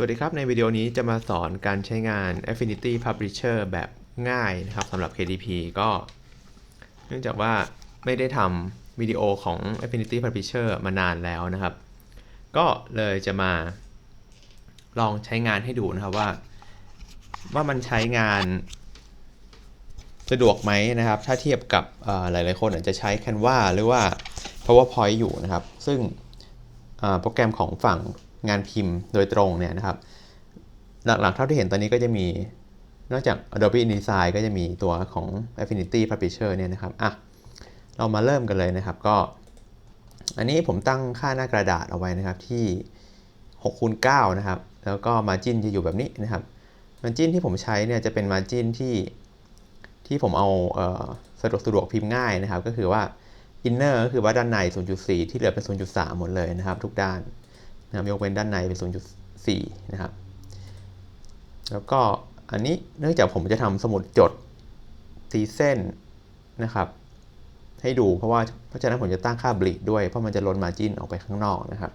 สวัสดีครับ ในวิดีโอนี้จะมาสอนการใช้งาน Affinity Publisher แบบง่ายนะครับสำหรับ KDP ก็ เนื่องจากว่าไม่ได้ทำวิดีโอของ Affinity Publisher มานานแล้วนะครับ ก็เลยจะมาลองใช้งานให้ดูนะครับว่า ว่ามันใช้งานสะดวกไหมนะครับ ถ้าเทียบกับหลายๆคนอาจจะใช้ Canva หรือว่า PowerPoint อยู่นะครับ ซึ่งโปรแกรมของฝั่ง งานพิมพ์โดยตรงเนี่ยนะครับ หลักๆเท่าที่เห็นตอนนี้ก็จะมี นอกจาก Adobe InDesign ก็จะมีตัวของ Affinity Publisher เนี่ยนะครับอะเรามาเริ่มกันเลยนะครับก็ อันนี้ผมตั้งค่าหน้ากระดาษเอาไว้นะครับที่6คูณ9นะครับ แล้วก็ Margin จะอยู่แบบนี้นะครับ Margin ที่ผมใช้เนี่ยจะเป็น Margin ที่ที่ผมเอาเออสะดวกสะดวกพิมพ์ง่ายนะครับ ก็คือว่า inner ก็คือว่าด้านใน 0.4 ที่เหลือเป็น 0.3 หมดเลยนะครับ ทุกด้าน นะครับยกเว้นด้านในเป็น 0.4 นะครับ แล้วก็อันนี้เนื่องจากผมจะทำสมุดจดตีเส้นนะครับ ให้ดูเพราะว่าเพราะฉะนั้นผมจะตั้งค่าบลีดด้วยเพราะมันจะล้นมาจินออกไปข้างนอกนะครับ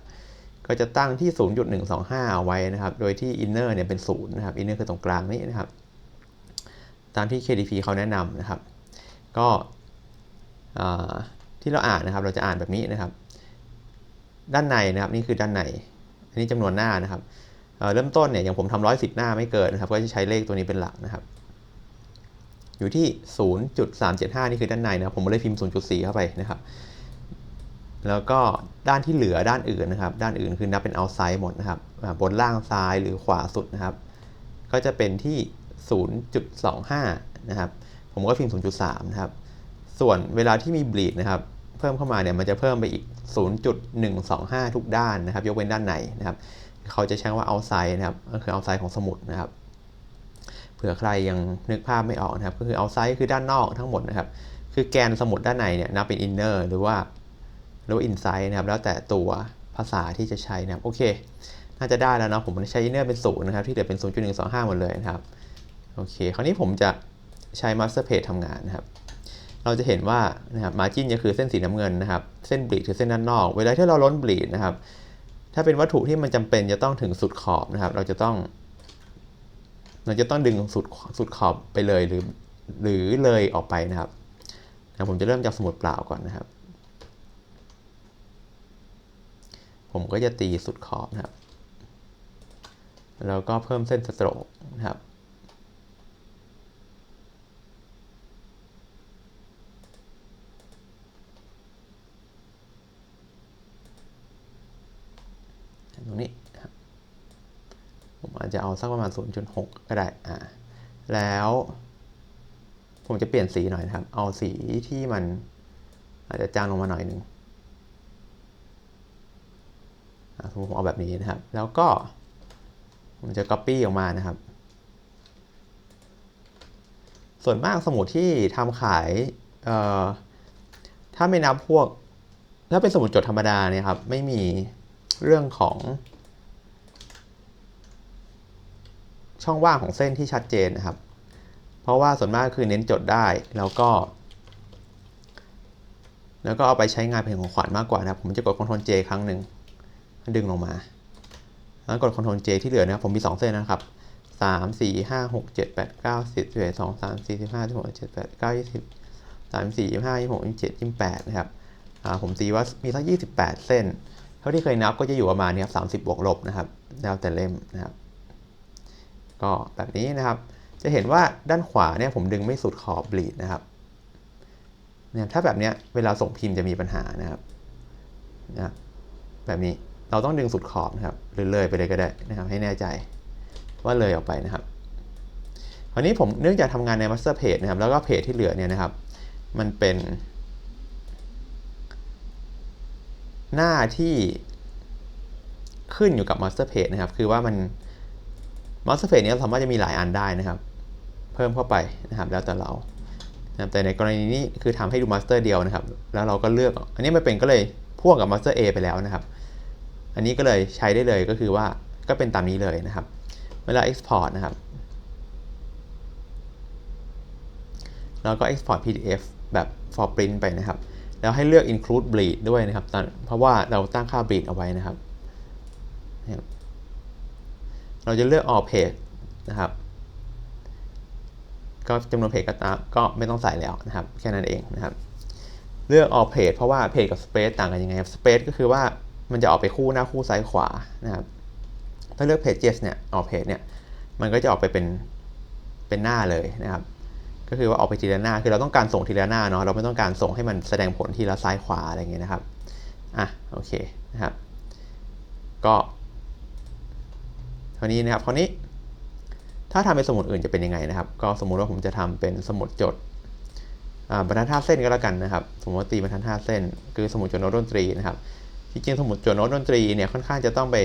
ก็จะตั้งที่ 0.125 เอาไว้นะครับ โดยที่ inner เนี่ยเป็น0นะครับ inner คือตรงกลางนี้นะครับ ตามที่ KDP เขาแนะนำนะครับ ก็ที่เราอ่านนะครับ เราจะอ่านแบบนี้นะครับ ด้านในนะครับนี่คือด้านในอันนี้จำนวนหน้านะครับเเริ่มต้นเนี่ยอย่างผมทำร้อยสิบหน้าไม่เกินนะครับก็จะใช้เลขตัวนี้เป็นหลักนะครับ อยู่ที่ 0.375 นี่คือด้านในนะผมเลยพิมพ์ 0.4 เข้าไปนะครับ แล้วก็ด้านที่เหลือด้านอื่นนะครับ ด้านอื่นคือนับเป็น outside หมดนะครับบนล่างซ้ายหรือขวาสุดนะครับ ก็จะเป็นที่ 0.25 นะครับ ผมก็พิมพ์ 0.3 นะครับ ส่วนเวลาที่มี bleed นะครับ พิ่มเข้ามาเนี่ยมันจะเพิ่มไปอีก 0.125 ทุกด้านนะครับยกเว้นด้านในนะครับเขาจะใช้ว่า outside นะครับก็คือ outside ของสมุดนะครับเผื่อใครยังนึกภาพไม่ออกนะครับก็คือ outside คือด้านนอกทั้งหมดนะครับคือแกนสมุดด้านในเนี่ยนับเป็น inner หรือว่าหรือว่า inside นะครับแล้วแต่ตัวภาษาที่จะใช้นะครับโอเค น่าจะได้แล้วเนาะผมใช้ inner เป็น0นะครับที่เหลือเป็น 0.125 หมดเลยนะครับโอเคคราวนี้ผมจะใช้ master page ทำงานนะครับ เราจะเห็นว่านะครับ margin จะคือเส้นสีน้ำเงินนะครับ เส้นบลีดคือเส้นด้านนอก เวลาที่เราล้นบลีดนะครับ ถ้าเป็นวัตถุที่มันจำเป็นจะต้องถึงสุดขอบนะครับ เราจะต้อง เราจะต้องดึงสุดสุดขอบไปเลยหรือ หรือเลยออกไปนะครับนะผมจะเริ่มจากสมุดเปล่าก่อนนะครับ ผมก็จะตีสุดขอบนะครับ แล้วก็เพิ่มเส้นสโตรกนะครับ ตรงนี้ครับผม อาจจะเอาสักประมาณ 0.6 ก็ได้อ่าแล้วผมจะเปลี่ยนสีหน่อยนะครับ เอาสีที่มันอาจจะจางลงมาหน่อยหนึ่งอ่าสมมติผมเอาแบบนี้นะครับ แล้วก็ผมจะ copy ออกมานะครับ ส่วนมากสมุดที่ทำขายเอ่อถ้าไม่นับพวก ถ้าเป็นสมุดจดธรรมดาเนี่ยครับ ไม่มีเรื่องของ ช่องว่างของเส้นที่ชัดเจนนะครับ เพราะว่าส่วนมากคือเน้นจดได้แล้วก็ แล้วก็เอาไปใช้งานเป็นของขวัญมากกว่านะครับผมจะกด Ctrl J ครั้งหนึ่งดึงลงมา แล้วกด Ctrl J ที่เหลือนะครับผมมี 2 เส้นนะครับ3 4 5 6 7 8 9 10 11 2 3 4 15 16 17 8 9 20 34 25 26 27 28นะครับอ่าผมตีว่ามีสัก28 เส้น เท่าที่เคยนับก็จะอยู่ประมาณนี้ครับ30 บวกลบนะครับ แล้วแต่เล่มนะครับ ก็แบบนี้นะครับ จะเห็นว่าด้านขวาเนี่ยผมดึงไม่สุดขอบบลีดนะครับเนี่ยถ้าแบบเนี้ยเวลาส่งพิมพ์จะมีปัญหานะครับนะแบบนี้เราต้องดึงสุดขอบนะครับหรือเลยไปเลยก็ได้นะครับ ให้แน่ใจว่าเลยออกไปนะครับคราวนี้ผมเนื่องจากทำงานใน master page นะครับ แล้วก็เพจที่เหลือเนี่ยนะครับ มันเป็นหน้าที่ขึ้นอยู่กับ master page นะครับ คือว่ามัน master page เนี้ยสามารถจะมีหลายอันได้นะครับ เพิ่มเข้าไปนะครับ แล้วแต่เรานะรแต่ในกรณีนี้คือทำให้ดู master เดียวนะครับ แล้วเราก็เลือก อันนี้ไม่เป็นก็เลยพ่วงกับ master A ไปแล้วนะครับ อันนี้ก็เลยใช้ได้เลยก็คือว่าก็เป็นตามนี้เลยนะครับ เวลา export นะครับแล้วก็ export PDF แบบ for print ไปนะครับ แล้วให้เลือก include bleed ด้วยนะครับตอนเพราะว่าเราตั้งค่า bleed เอาไว้นะครับ เราจะเลือก all page นะครับ ก็จำนวนเพจก็ตามก็ไม่ต้องใส่แล้วนะครับ แค่นั้นเองนะครับ เลือก all page เพราะว่า page กับ space ต่างกันยังไงครับ space ก็คือว่ามันจะออกไปคู่หน้าคู่ซ้ายขวานะครับถ้าเลือก pages เนี่ย all page เนี่ยมันก็จะออกไปเป็นเป็นหน้าเลยนะครับ ก็คือว่าออกไปทีละหน้าคือเราต้องการส่งทีละหน้าเนาะเราไม่ต้องการส่งให้มันแสดงผลทีละซ้ายขวาอะไรอย่างเงี้ยนะครับอะโอเคนะครับ ก็ เท่านี้นะครับคราวนี้ ถ้าทำเป็นสมุดอื่นจะเป็นยังไงนะครับ ก็สมมุติว่าผมจะทำเป็นสมุดจดบรรทัดห้าเส้นก็แล้วกันนะครับ สมมติตีบรรทัดห้าเส้น คือสมุดจดโน้ตดนตรีนะครับที่จริงสมุดจดโน้ตดนตรีเนี่ยค่อนข้างจะต้องไป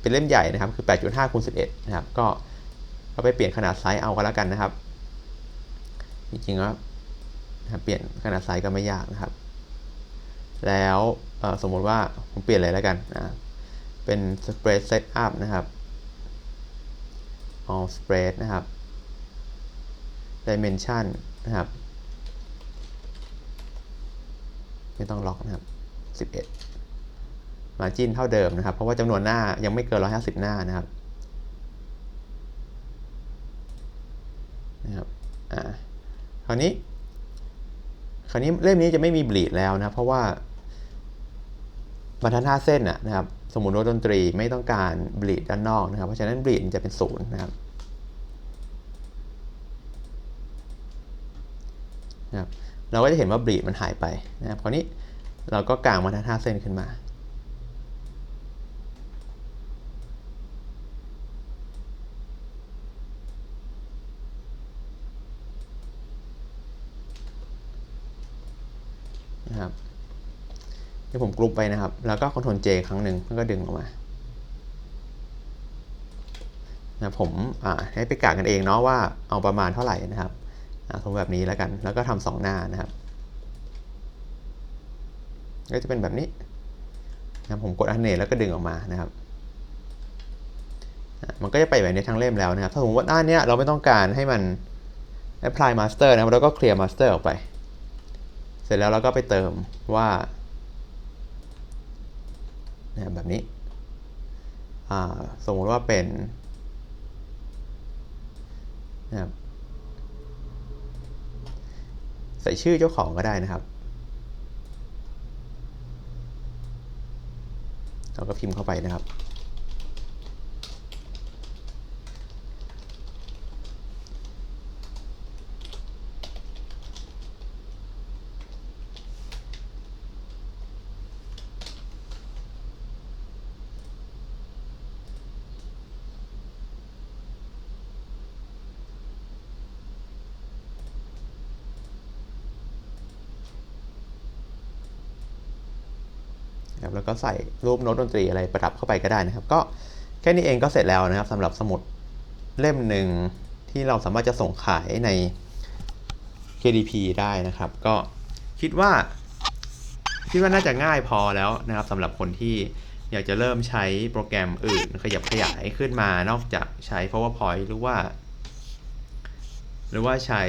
เป็นเล่มใหญ่นะครับ คือ 8.5คูณ11 นะครับ ก็เอาไปเปลี่ยนขนาดไซส์เอาก็แล้วกันนะครับ จริงๆแล้วเปลี่ยนขนาดไซส์ก็ไม่ยากนะครับ แล้วสมมุติว่าผมเปลี่ยนเลยแล้วกันนะเป็น spread setup นะครับ all spread นะครับ dimension นะครับ ไม่ต้องล็อกนะครับ 11 margin เท่าเดิมนะครับ เพราะว่าจำนวนหน้ายังไม่เกิน 150 หน้านะครับนะครับอ่าคราวนี้ คราวนี้เล่มนี้จะไม่มีบลีดแล้วนะ เพราะว่าบรรทัดห้าเส้นน่ะนะครับ สมุดโนดนตรีไม่ต้องการบลีดด้านนอกนะครับ เพราะฉะนั้นบลีดจะเป็นศูนย์นะครับ นะครับเราก็จะเห็นว่าบลีดมันหายไปนะครับคราวนี้เราก็กางบรรทัดห้าเส้นขึ้นมานะครับที่ผมกรุ๊ปไปนะครับ แล้วก็ Ctrl J ครั้งหนึ่งแล้วก็ดึงออกมานะผมให้ไปกะกันเองเนาะว่าเอาประมาณเท่าไหร่นะครับ อ่าผมแบบนี้แล้วกัน แล้วก็ทำสองหน้านะครับ ก็จะเป็นแบบนี้นะผมกดอันเนตแล้วก็ดึงออกมานะครับ มันก็จะไปแบบนี้ทั้งเล่มแล้วนะครับ ถ้าสมมติว่าด้านนี้เราไม่ต้องการให้มัน apply master นะครับเราก็ clear master ออกไป เสร็จแล้วเราก็ไปเติมว่าแบบนี้ สมมติว่าเป็นนะครับ ใส่ชื่อเจ้าของก็ได้นะครับเราก็พิมพ์เข้าไปนะครับ แล้วก็ใส่รูปโน้ตดนตรีอะไรประดับเข้าไปก็ได้นะครับ ก็แค่นี้เองก็เสร็จแล้วนะครับสำหรับสมุดเล่มหนึ่งที่เราสามารถจะส่งขายใน KDP ได้นะครับ ก็คิดว่าคิดว่าน่าจะง่ายพอแล้วนะครับสำหรับคนที่อยากจะเริ่มใช้โปรแกรมอื่น ขยับขยายขึ้นมานอกจากใช้ PowerPoint หรือว่า หรือว่าใช้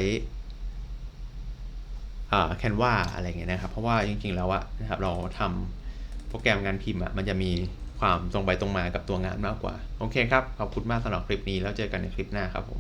แคนวาอะไรเงี้ยนะครับ เพราะว่าจริงๆแล้วอะนะครับเราทำ โปรแกรมงานพิมพ์อะมันจะมีความตรงไปตรงมากับตัวงานมากกว่า โอเคครับ ขอบคุณมากสำหรับคลิปนี้แล้วเจอกันในคลิปหน้าครับผม